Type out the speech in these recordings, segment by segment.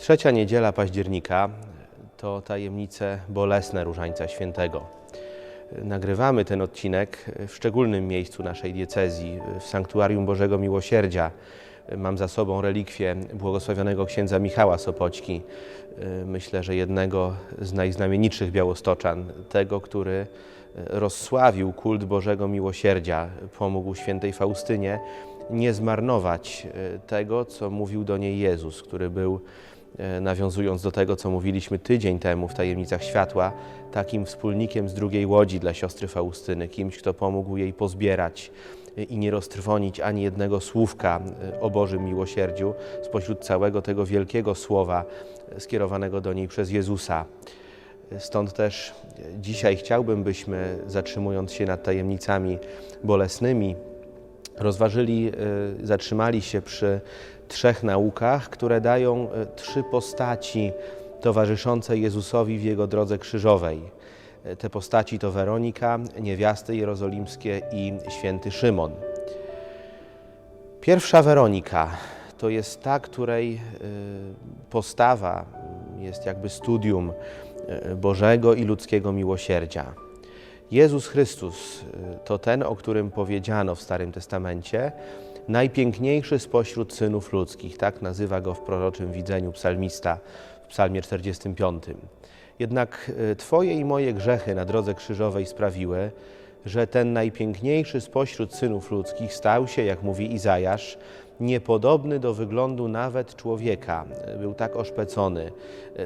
Trzecia niedziela października to tajemnice bolesne Różańca Świętego. Nagrywamy ten odcinek w szczególnym miejscu naszej diecezji, w Sanktuarium Bożego Miłosierdzia. Mam za sobą relikwię błogosławionego księdza Michała Sopoćki, myślę, że jednego z najznamienitszych białostoczan, tego, który rozsławił kult Bożego Miłosierdzia, pomógł świętej Faustynie nie zmarnować tego, co mówił do niej Jezus, który był nawiązując do tego, co mówiliśmy tydzień temu w Tajemnicach Światła, takim wspólnikiem z drugiej łodzi dla siostry Faustyny, kimś, kto pomógł jej pozbierać e, i nie roztrwonić ani jednego słówka e, o Bożym miłosierdziu spośród całego tego wielkiego słowa skierowanego do niej przez Jezusa. Stąd też dzisiaj chciałbym, byśmy, zatrzymując się nad tajemnicami bolesnymi, rozważyli, zatrzymali się przy trzech naukach, które dają e, trzy postaci towarzyszące Jezusowi w Jego drodze krzyżowej. E, te postaci to Weronika, niewiasty jerozolimskie i święty Szymon. Pierwsza Weronika to jest ta, której e, postawa jest jakby studium Bożego i ludzkiego miłosierdzia. Jezus Chrystus to ten, o którym powiedziano w Starym Testamencie, najpiękniejszy spośród synów ludzkich, tak nazywa go w proroczym widzeniu psalmista w psalmie 45. Jednak e, Twoje i moje grzechy na drodze krzyżowej sprawiły, że ten najpiękniejszy spośród synów ludzkich stał się, jak mówi Izajasz, niepodobny do wyglądu nawet człowieka. Był tak oszpecony,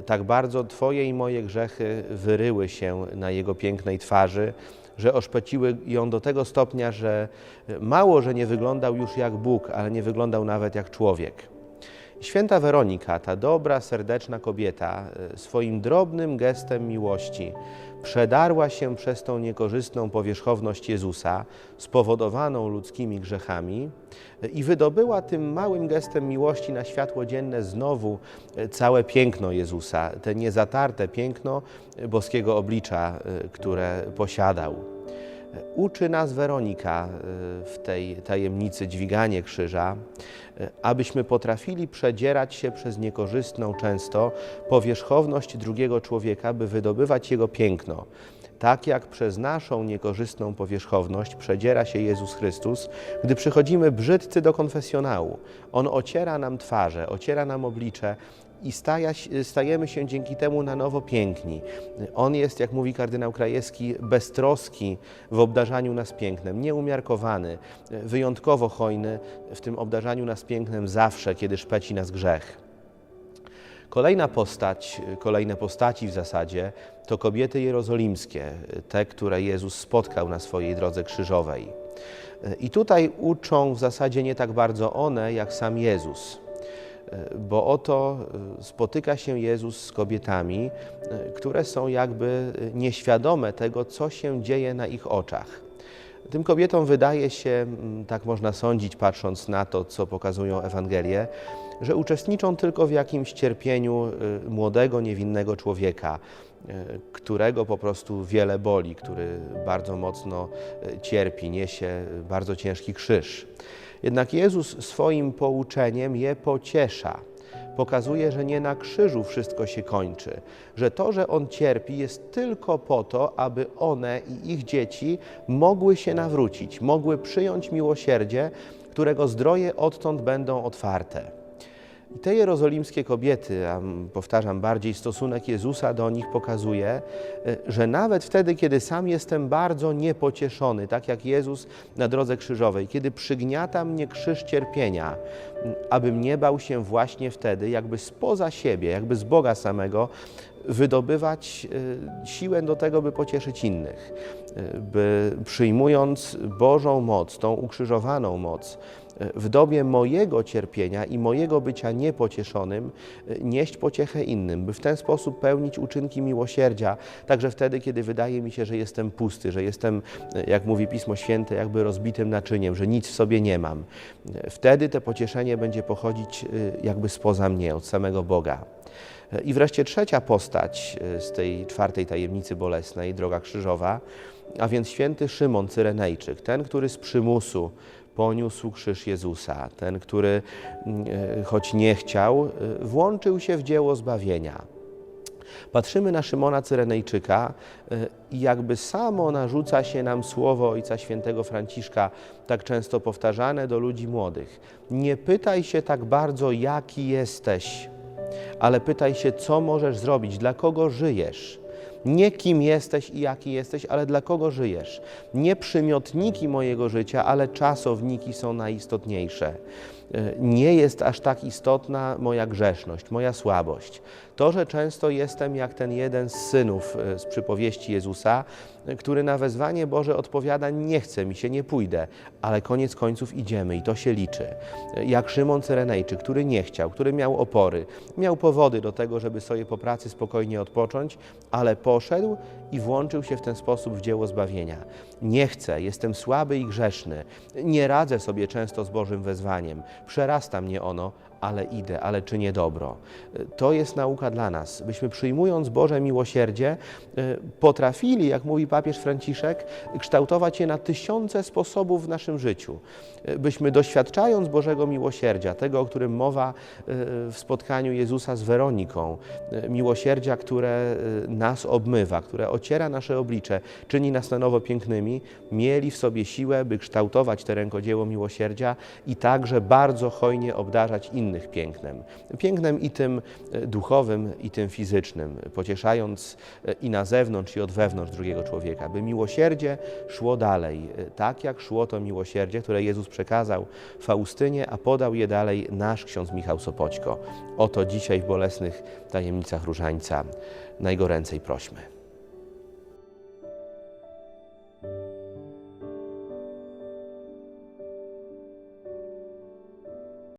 tak bardzo Twoje i moje grzechy wyryły się na jego pięknej twarzy, że oszpeciły ją do tego stopnia, że mało, że nie wyglądał już jak Bóg, ale nie wyglądał nawet jak człowiek. Święta Weronika, ta dobra, serdeczna kobieta, e, swoim drobnym gestem miłości przedarła się przez tą niekorzystną powierzchowność Jezusa, spowodowaną ludzkimi grzechami, e, i wydobyła tym małym gestem miłości na światło dzienne znowu e, całe piękno Jezusa, te niezatarte piękno boskiego oblicza, które posiadał. Uczy nas Weronika y, w tej tajemnicy dźwiganie krzyża, y, abyśmy potrafili przedzierać się przez niekorzystną często powierzchowność drugiego człowieka, by wydobywać jego piękno. Tak jak przez naszą niekorzystną powierzchowność przedziera się Jezus Chrystus, gdy przychodzimy brzydcy do konfesjonału. On ociera nam twarze, ociera nam oblicze i stajemy się dzięki temu na nowo piękni. On jest, jak mówi kardynał Krajewski, beztroski w obdarzaniu nas pięknem, nieumiarkowany, wyjątkowo hojny w tym obdarzaniu nas pięknem zawsze, kiedy szpeci nas grzech. Kolejna postać, kolejne postaci w zasadzie to kobiety jerozolimskie, te, które Jezus spotkał na swojej drodze krzyżowej. I tutaj uczą w zasadzie nie tak bardzo one, jak sam Jezus. Bo oto spotyka się Jezus z kobietami, które są jakby nieświadome tego, co się dzieje na ich oczach. Tym kobietom wydaje się, tak można sądzić, patrząc na to, co pokazują Ewangelie, że uczestniczą tylko w jakimś cierpieniu młodego, niewinnego człowieka, którego po prostu wiele boli, który bardzo mocno cierpi, niesie bardzo ciężki krzyż. Jednak Jezus swoim pouczeniem je pociesza. Pokazuje, że nie na krzyżu wszystko się kończy, że to, że On cierpi, jest tylko po to, aby one i ich dzieci mogły się nawrócić, mogły przyjąć miłosierdzie, którego zdroje odtąd będą otwarte. I te jerozolimskie kobiety, a powtarzam bardziej stosunek Jezusa do nich pokazuje, e, że nawet wtedy, kiedy sam jestem bardzo niepocieszony, tak jak Jezus na drodze krzyżowej, kiedy przygniata mnie krzyż cierpienia, abym nie bał się właśnie wtedy, jakby spoza siebie, jakby z Boga samego, wydobywać e, siłę do tego, by pocieszyć innych, e, by przyjmując Bożą moc, tą ukrzyżowaną moc, w dobie mojego cierpienia i mojego bycia niepocieszonym, nieść pociechę innym, by w ten sposób pełnić uczynki miłosierdzia, także wtedy, kiedy wydaje mi się, że jestem pusty, że jestem, jak mówi Pismo Święte, jakby rozbitym naczyniem, że nic w sobie nie mam. Wtedy to pocieszenie będzie pochodzić jakby spoza mnie, od samego Boga. I wreszcie trzecia postać e, z tej czwartej tajemnicy bolesnej, droga krzyżowa, a więc święty Szymon Cyrenejczyk, ten, który z przymusu poniósł krzyż Jezusa. Ten, który mm, e, choć nie chciał, e, włączył się w dzieło zbawienia. Patrzymy na Szymona Cyrenejczyka y, i jakby samo narzuca się nam słowo Ojca Świętego Franciszka, tak często powtarzane do ludzi młodych. Nie pytaj się tak bardzo, jaki jesteś, ale pytaj się, co możesz zrobić, dla kogo żyjesz. Nie kim jesteś i jaki jesteś, ale dla kogo żyjesz. Nie przymiotniki mojego życia, ale czasowniki są najistotniejsze. Y, Nie jest aż tak istotna moja grzeszność, moja słabość. To, że często jestem jak ten jeden z synów y, z przypowieści Jezusa, y, który na wezwanie Boże odpowiada: Nie chce mi się, nie pójdę, ale koniec końców idziemy i to się liczy. Jak Szymon Cyrenejczyk, który nie chciał, który miał opory, miał powody do tego, żeby sobie po pracy spokojnie odpocząć, ale poszedł i włączył się w ten sposób w dzieło zbawienia. Nie chcę, jestem słaby i grzeszny, nie radzę sobie często z Bożym wezwaniem, przerasta mnie ono, ale idę, ale czynię dobro. To jest nauka dla nas, byśmy przyjmując Boże miłosierdzie, y, potrafili, jak mówi papież Franciszek, kształtować je na tysiące sposobów w naszym życiu. Y, Byśmy doświadczając Bożego miłosierdzia, tego, o którym mowa y, w spotkaniu Jezusa z Weroniką, miłosierdzia, które nas obmywa, które ociera nasze oblicze, czyni nas na nowo pięknymi, mieli w sobie siłę, by kształtować te rękodzieło miłosierdzia i także bardzo hojnie obdarzać innych pięknem. Pięknem i tym e, duchowym, i tym fizycznym, pocieszając e, i na zewnątrz, i od wewnątrz drugiego człowieka, by miłosierdzie szło dalej, e, tak jak szło to miłosierdzie, które Jezus przekazał Faustynie, a podał je dalej nasz ksiądz Michał Sopoćko. O to dzisiaj w bolesnych tajemnicach Różańca najgoręcej prośmy.